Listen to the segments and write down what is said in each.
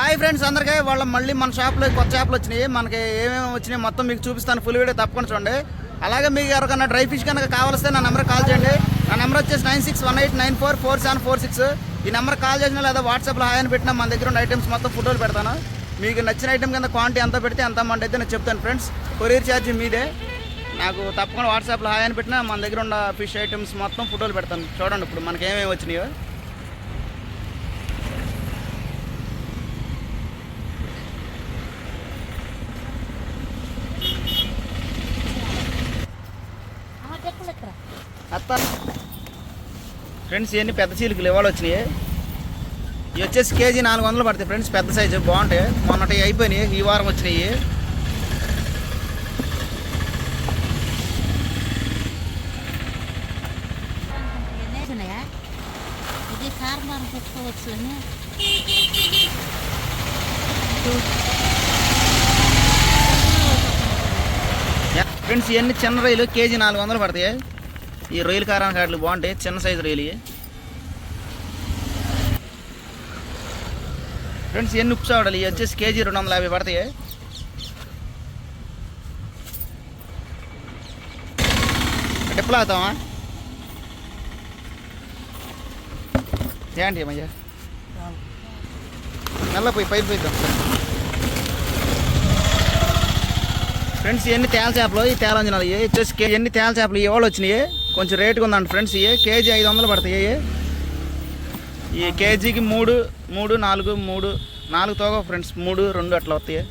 Hi friends అందరికీ వాళ్ళ మళ్ళీ మన షాప్లో కొత్త చేపలు వచ్చినాయి. మనకి ఏమేమి వచ్చినాయి మొత్తం మీకు చూపిస్తాను ఫుల్ వీడియో తప్పకుండా చూడండి. అలాగే మీకు ఎవరికైనా డ్రై ఫిష్ కనుక కావాలిస్తే నా నెంబర్ కాల్ చేయండి. నా నెంబర్ వచ్చేసి nine six one eight nine four four seven four six. ఈ నెంబర్ కాల్ చేసినా లేదా వాట్సాప్లో హాయ్ అని పెట్టినా మన దగ్గర ఉన్న ఐటమ్స్ మొత్తం ఫోటోలు పెడతాను. మీకు నచ్చిన ఐటమ్ కింద క్వాంటిటీ ఎంత పెడితే ఎంత అమౌంట్ అయితే నేను చెప్తాను ఫ్రెండ్స్. కొరియర్ ఛార్జ్ మీదే. నాకు తప్పకుండా వాట్సాప్లో హాయ్ అని పెట్టినా మన దగ్గర ఉన్న ఫిష్ ఐటమ్స్ మొత్తం ఫోటోలు పెడతాను. చూడండి ఇప్పుడు మనకి ఏమేమి వచ్చినాయో. అత్త ఫ్రెండ్స్ ఇవన్నీ పెద్ద చీలికలు ఇవాళ వచ్చినాయి. ఇవి వచ్చేసి కేజీ నాలుగు వందలు పడతాయి ఫ్రెండ్స్ పెద్ద సైజు బాగుంటాయి. మొన్నటి అయిపోయినాయి ఈ వారం వచ్చినాయి. ఫ్రెండ్స్ ఇవన్నీ చిన్న రొయ్యలు కేజీ నాలుగు వందలు పడతాయి. ఈ రొయ్యల కారానికి కాట్లు బాగుంటాయి. చిన్న సైజు రొయ్యలు ఫ్రెండ్స్ ఎన్ని ఉప్పు చావడాలు? ఇవి వచ్చేసి కేజీ రెండు వందల యాభై పడతాయి. డిప్పులు అవుతామా ఏంటి అమ్మయ్యా నల్లపోయి పైపు పోయిద్దాం. ఫ్రెండ్స్ ఎన్ని తేల చేపలు? ఈ తేలంజనాలు వచ్చేసి కేజీ ఎన్ని తేల చేపలు? ఇవాళ వచ్చినాయి? కొంచెం రేటుగా ఉందండి ఫ్రెండ్స్ ఇవే కేజీ ఐదు వందలు పడతాయి ఏ ఈ కేజీకి మూడు మూడు నాలుగు మూడు నాలుగు తోగ ఫ్రెండ్స్. మూడు రెండు అట్లా వస్తాయి.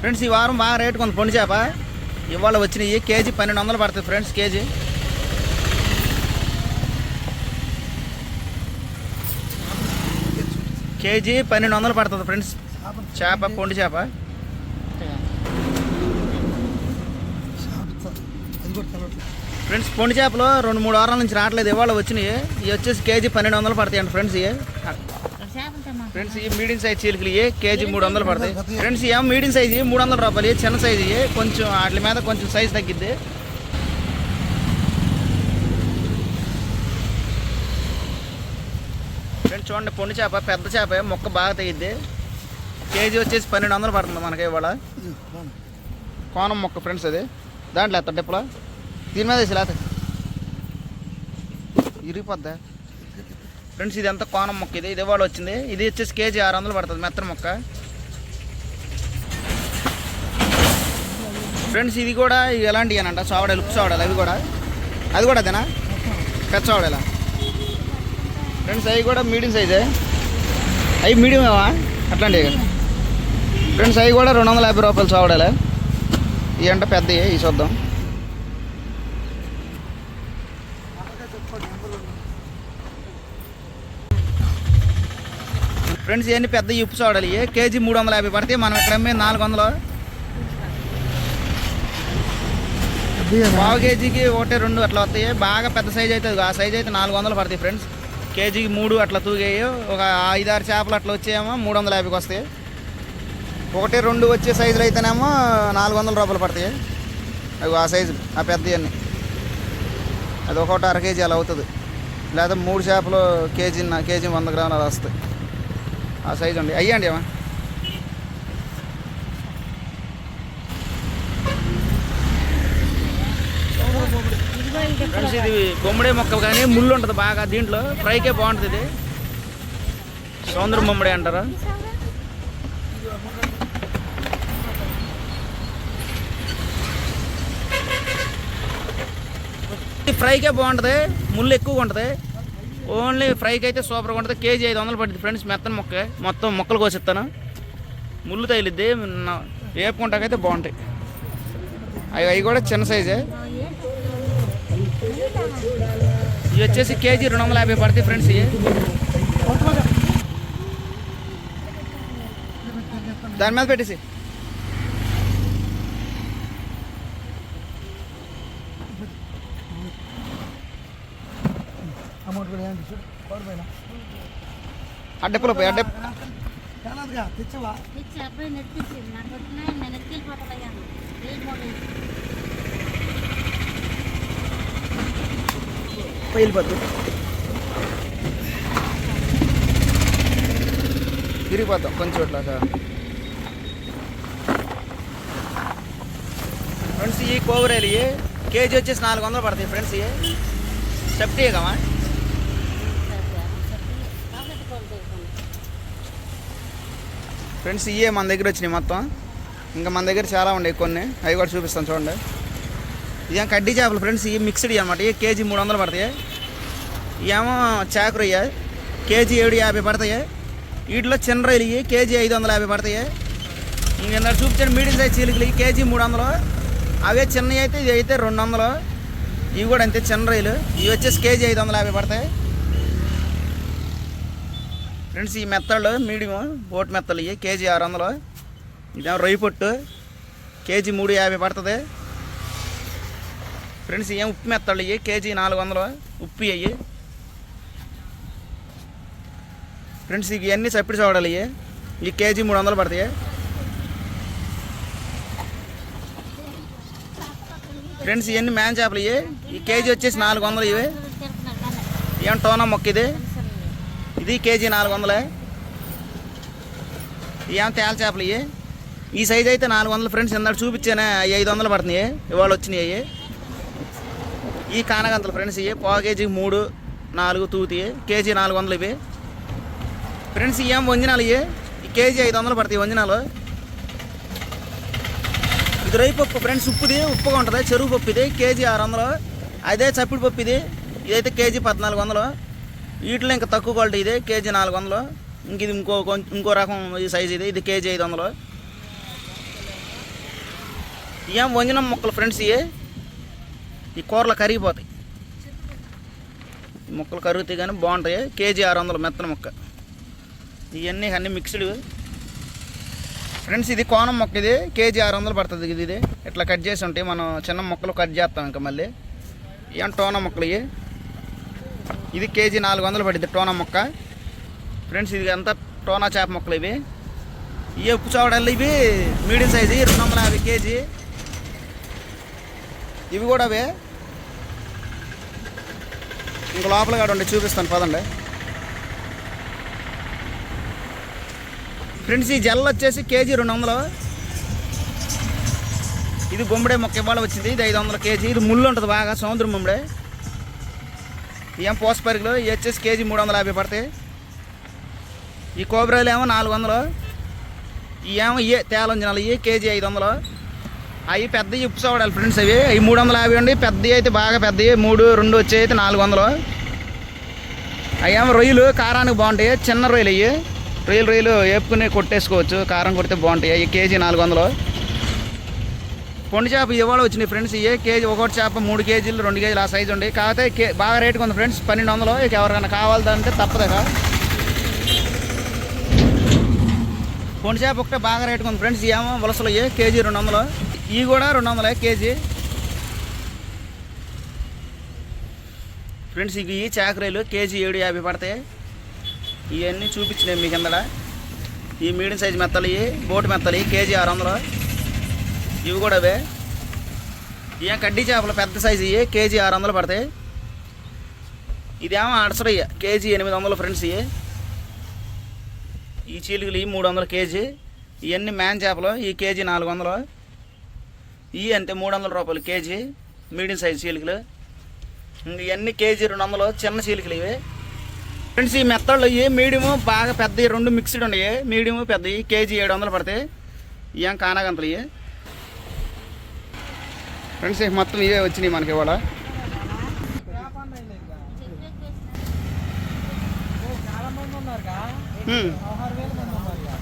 ఫ్రెండ్స్ ఈ వారం బాగా రేటు కొంత పొండి చేప. ఇవాళ వచ్చినాయి కేజీ పన్నెండు వందలు పడుతుంది ఫ్రెండ్స్ కేజీ. కేజీ పన్నెండు వందలు పడుతుంది ఫ్రెండ్స్. చేప పొండి చేప. ఫ్రెండ్స్ పొండి చేపలు రెండు మూడు వారాల నుంచి రావట్లేదు. ఇవాళ వచ్చినాయి. ఇవి వచ్చేసి కేజీ పన్నెండు వందలు పడతాయి అండి ఫ్రెండ్స్ ఇవి. ఫ్రెండ్స్ ఈ మీడియం సైజ్ చీలికలు ఇవి. కేజీ మూడు వందలు పడతాయి. ఫ్రెండ్స్ ఏం మీడియం సైజ్ మూడు వందల రూపాయలు చిన్న సైజ్ ఇవి. కొంచెం వాటి మీద కొంచెం సైజ్ తగ్గిద్ది. ఫ్రెండ్స్ చూడండి పొండి చేప పెద్ద చేప మొక్క బాగా తెగిద్ది. కేజీ వచ్చేసి పన్నెండు వందలు పడుతుంది మనకి ఇవాళ. కోనం మొక్క ఫ్రెండ్స్ అది. దాంట్లో ఎత్త డిప్పులా? దీని మీద వేసి లేత. ఇరిగిపోద్దా? ఫ్రెండ్స్ ఇది ఎంత కోనం మొక్క ఇది. ఇది ఇవాళ వచ్చింది. ఇది వచ్చేసి కేజీ ఆరు వందలు పడుతుంది మెత్తన మొక్క. ఫ్రెండ్స్ ఇది కూడా ఇవి ఎలాంటివి అనంట చావడాలు ఉప్పు చావడాలు అవి కూడా. అది కూడా అదేనా? పెద్ద చావడాలా ఫ్రెండ్స్ అవి కూడా మీడియం సైజే అవి మీడియం ఏవా అట్లాంటివి ఫ్రెండ్స్ అవి కూడా రెండు వందల యాభై రూపాయలు చావడాలే. ఇవి అంటే పెద్దవి ఇవి చూద్దాం. ఫ్రెండ్స్ ఇవన్నీ పెద్ద ఉప్పు చూడాలి ఏ కేజీ మూడు వందల యాభై పడితే మనం ఇక్కడ అమ్మే నాలుగు వందలు. పావు కేజీకి ఒకటి రెండు అట్లా వస్తాయి. బాగా పెద్ద సైజ్ అయితే ఆ సైజ్ అయితే నాలుగు వందలు పడతాయి ఫ్రెండ్స్ కేజీకి మూడు అట్లా తూగాయి ఒక ఐదారు చేపలు అట్లా వచ్చాయేమో మూడు వందల యాభైకి వస్తాయి. ఒకటి రెండు వచ్చే సైజులు అయితేనేమో నాలుగు వందల రూపాయలు పడతాయి. అవి ఆ సైజు ఆ పెద్దవన్నీ అది ఒకటి అర కేజీ అలా అవుతుంది. లేదా మూడు చేపలు కేజీ కేజీ వంద గ్రాములు అలా వస్తాయి. ఆ సైజు అండి అయ్యండి ఏమా ఫ్రెండ్స్ ఇది బొమ్మడే మొక్క కానీ ముళ్ళు ఉంటుంది బాగా దీంట్లో. ఫ్రైకే బాగుంటుంది ఇది. సౌందర్య బొమ్మడే అంటారా? ఫ్రైకే బాగుంటుంది ముళ్ళు ఎక్కువగా ఉంటుంది. ఓన్లీ ఫ్రైకి అయితే సూపర్గా ఉంటుంది. కేజీ ఐదు వందలు పడుతుంది ఫ్రెండ్స్ మెత్తని మొక్క. మొత్తం మొక్కలు కోసిస్తాను. ముళ్ళు తగిలిద్ది వేపుకుంటాకైతే బాగుంటాయి. అవి అవి కూడా చిన్న సైజే ఇవి వచ్చేసి కేజీ రెండు వందల యాభై పడతాయి ఫ్రెండ్స్ ఇవి దాని మీద పెట్టేసి అమౌంట్ కూడా ఏంటి చూడు పౌరు పైన అడ్డెప్పులో పోయి అడ్డె కానదుగా తెచ్చవా తెచ్చి అబ్బాయి నెత్తిచ్చింది నాకు వచ్చినాయి నేను వెళ్ళిపోద్దు తిరిగిపోతాం కొంచెం ఇట్లాగా ఫ్రెండ్స్ ఈ కోవరేలు కేజీ వచ్చేసి నాలుగు వందలు పడతాయి ఫ్రెండ్స్ ఇవి సెఫ్టీ కమా ఫ్రెండ్స్ ఇవే మన దగ్గర వచ్చినాయి మొత్తం. ఇంకా మన దగ్గర చాలా ఉన్నాయి కొన్ని. అవి కూడా చూపిస్తాను చూడండి. ఇదేం కడ్డీ చేపలు ఫ్రెండ్స్ ఇవి మిక్స్డ్ అనమాట ఇవి కేజీ మూడు వందలు పడతాయి. ఏమో చాకురయ్య కేజీ ఏడు యాభై పడతాయి. వీటిలో చిన్న రొయ్యలు ఇవి కేజీ ఐదు వందల యాభై పడతాయి. ఇంకా చూపించండి మీడియం సైజ్ చీలికలు ఇవి కేజీ మూడు వందలు. అవే చిన్నవి అయితే ఇవి అయితే రెండు వందలు. ఇవి కూడా అంతే చిన్న రైలు ఇవి వచ్చేసి కేజీ ఐదు వందల యాభై పడతాయి. ఫ్రెండ్స్ ఈ మెత్తళ్ళు మీడియం బోట్ మెత్తలు ఇవి కేజీ ఆరు వందలు. ఇదేమో రొయ్యి పొట్టు కేజీ మూడు యాభై పడుతుంది. ఫ్రెండ్స్ ఏం ఉప్పు మెత్తళ్ళు ఇవి కేజీ నాలుగు వందలు ఉప్పు అయ్యి ఫ్రెండ్స్ ఇక అన్నీ చప్పిడి చూడాలి ఇవి ఈ కేజీ మూడు వందలు పడతాయి. ఫ్రెండ్స్ ఇవన్నీ మ్యాన్ చేపలు ఇవి ఈ కేజీ వచ్చేసి నాలుగు వందలు ఇవి. ఏం టోనా మొక్క ఇది? ఇది కేజీ నాలుగు వందలే ఏం తేల చేపలు ఇవి ఈ సైజ్ అయితే నాలుగు వందలు ఫ్రెండ్స్ ఇందాక చూపించానే ఐదు వందలు పడుతున్నాయి. ఇవాళ వచ్చినాయి ఈ కానగంతలు ఫ్రెండ్స్ ఇవి పావు కేజీ మూడు నాలుగు తూతి కేజీ నాలుగు వందలు ఇవి ఫ్రెండ్స్ ఏం వంజనాలు ఇవి ఈ కేజీ ఐదు వందలు పడతాయి వంజనాలు. ఇది రై పప్పు ఫ్రెండ్స్ ఉప్పుది ఉప్పుగా ఉంటుంది చెరువు పప్పు ఇది కేజీ ఆరు వందలు. అదే చప్పిడి పప్పు ఇది ఇదైతే కేజీ పద్నాలుగు వందలు. వీటిలో ఇంకా తక్కువ క్వాలిటీ ఇది కేజీ నాలుగు వందలు. ఇంక ఇది ఇంకో కొంచెం ఇంకో రకం ఈ సైజ్ ఇది ఇది కేజీ ఐదు వందలు. ఏం వంజనం మొక్కలు ఫ్రెండ్స్ ఇవి ఈ కూరలు కరిగిపోతాయి. మొక్కలు ముక్కలు కరుగుతాయి కానీ బాగుంటాయి. కేజీ ఆరు వందలు మెత్తన ముక్క. ఇవన్నీ అన్నీ మిక్స్డ్ ఫ్రెండ్స్ ఇది కోనం మొక్క ఇది. కేజీ ఆరు వందలు పడుతుంది ఇది. ఇది ఇట్లా కట్ చేసి ఉంటాయి మనం చిన్న మొక్కలు కట్ చేస్తాం ఇంకా మళ్ళీ. ఏం టోనా మొక్కలు ఇవి. ఇది కేజీ నాలుగు వందలు పడుతుంది టోనా మొక్క. ఫ్రెండ్స్ ఇది అంతా టోనా చేప మొక్కలు ఇవి. ఇవి ఉప్పు చావడాలు ఇవి. మీడియం సైజు రెండు వందల యాభై కేజీ. ఇవి కూడా అవే. ఇంక లోపల కాడండి చూపిస్తాను పదండి. ఫ్రెండ్స్ ఈ జెల్ వచ్చేసి కేజీ రెండు వందలు. ఇది బొమ్మడే మొక్క ఇవాళ వచ్చింది ఇది ఐదు వందల కేజీ. ఇది ముళ్ళు ఉంటుంది బాగా సముద్రం బొమ్మడే. ఏం పోస పరిగలు ఇవి వచ్చేసి కేజీ మూడు వందల యాభై పడతాయి. ఈ కోబ్రాలు ఏమో నాలుగు వందలు. ఇవి ఏమో ఇవే తేలంజనాలు ఇవి కేజీ ఐదు వందలు. అవి పెద్దవి ఇప్పు సోడాలి ఫ్రెండ్స్ అవి. అవి మూడు వందల యాభై ఉండి పెద్దవి అయితే బాగా పెద్దవి మూడు రెండు వచ్చే అయితే నాలుగు వందలు అవి ఏమో రొయ్యలు కారానికి బాగుంటాయి. చిన్న రొయ్యలు అవి రొయ్యలు రొయ్యలు వేపుకుని కొట్టేసుకోవచ్చు. కారం కొడితే బాగుంటాయి. అవి కేజీ నాలుగు వందలు పొండి చేప ఇవాళ వచ్చినాయి ఫ్రెండ్స్. ఇవే కేజీ ఒకటి చేప మూడు కేజీలు రెండు కేజీలు ఆ సైజు ఉండి. కాకపోతే కే బాగా రేటుగా ఉంది ఫ్రెండ్స్. పన్నెండు వందలు ఇక ఎవరికైనా కావాలంటే తప్పదుగా పొండి చేప ఒకటే బాగా రేటుగా ఉంది ఫ్రెండ్స్. ఏమో వలసలు ఇవి కేజీ రెండు వందలు ఇవి కూడా రెండు వందల కేజీ? ఫ్రెండ్స్ ఇవి చాకరీలు కేజీ ఏడు యాభై పడతాయి. ఇవన్నీ చూపించినాయి మీ కిందడ ఈ మీడియం సైజ్ మెత్తలు ఇవి బోటు మెత్తలు కేజీ ఆరు వందలు. ఇవి కూడా అవే. ఇవేం కడ్డీ చేపలు పెద్ద సైజు ఇవి కేజీ ఆరు వందలు పడతాయి. ఇదేమో అడసరయ్య కేజీ ఎనిమిది వందలు ఫ్రెండ్స్ ఇవి ఈ చీలికలు ఇవి మూడు వందలు కేజీ. ఇవన్నీ మ్యాన్ చేపలు ఈ కేజీ నాలుగు వందలు. ఇవి అంతే మూడు వందల రూపాయలు కేజీ మీడియం సైజ్ చీలికలు ఇవన్నీ కేజీ రెండు వందలు చిన్న చీలికలు ఇవి. ఫ్రెండ్స్ ఈ మెత్తళ్ళు ఇవి మీడియము బాగా పెద్దవి రెండు మిక్స్డ్ ఉన్నాయి. మీడియము పెద్దవి కేజీ ఏడు వందలు పడతాయి ఇవేం కానాగంతలు ఇవి ఫ్రెండ్స్ మొత్తం ఇవే వచ్చినాయి మనకి ఇవాళ. చాలా మంది ఉన్నారుగా హ్మ్. పదహారు వేల మంది ఉన్నారుగా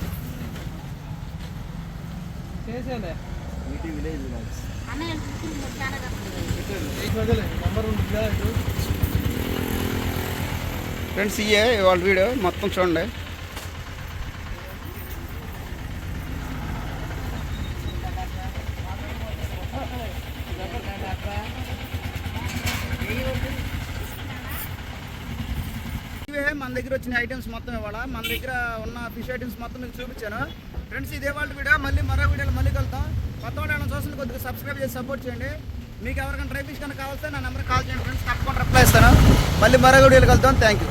చేసేలే అన్నయ్య చాలా వదిలే నంబర్ ఉంటుంది కదా ఇటు. ఫ్రెండ్స్ ఇవే వాళ్ళ వీడియో మొత్తం చూడండి. ఇవే మన దగ్గర వచ్చిన ఐటమ్స్ మొత్తం ఇవాళ మన దగ్గర ఉన్న ఫిష్ ఐటమ్స్ మొత్తం మీకు చూపించాను. ఫ్రెండ్స్ ఇదే వాళ్ళ వీడియో. మళ్ళీ మరో వీడియోలో మళ్ళీ కలుద్దాం. కొత్త వాళ్ళు చూసిన కొద్దిగా సబ్స్క్రైబ్ చేసి సపోర్ట్ చేయండి. మీకు ఎవరికైనా డ్రై ఫిష్ కనుక కావాల్సి నా నెంబర్ కాల్ చేయండి ఫ్రెండ్స్ తప్పకుండా రిప్లై ఇస్తాను. మళ్ళీ మరో వీడియోలో వెళ్తాం థ్యాంక్ యూ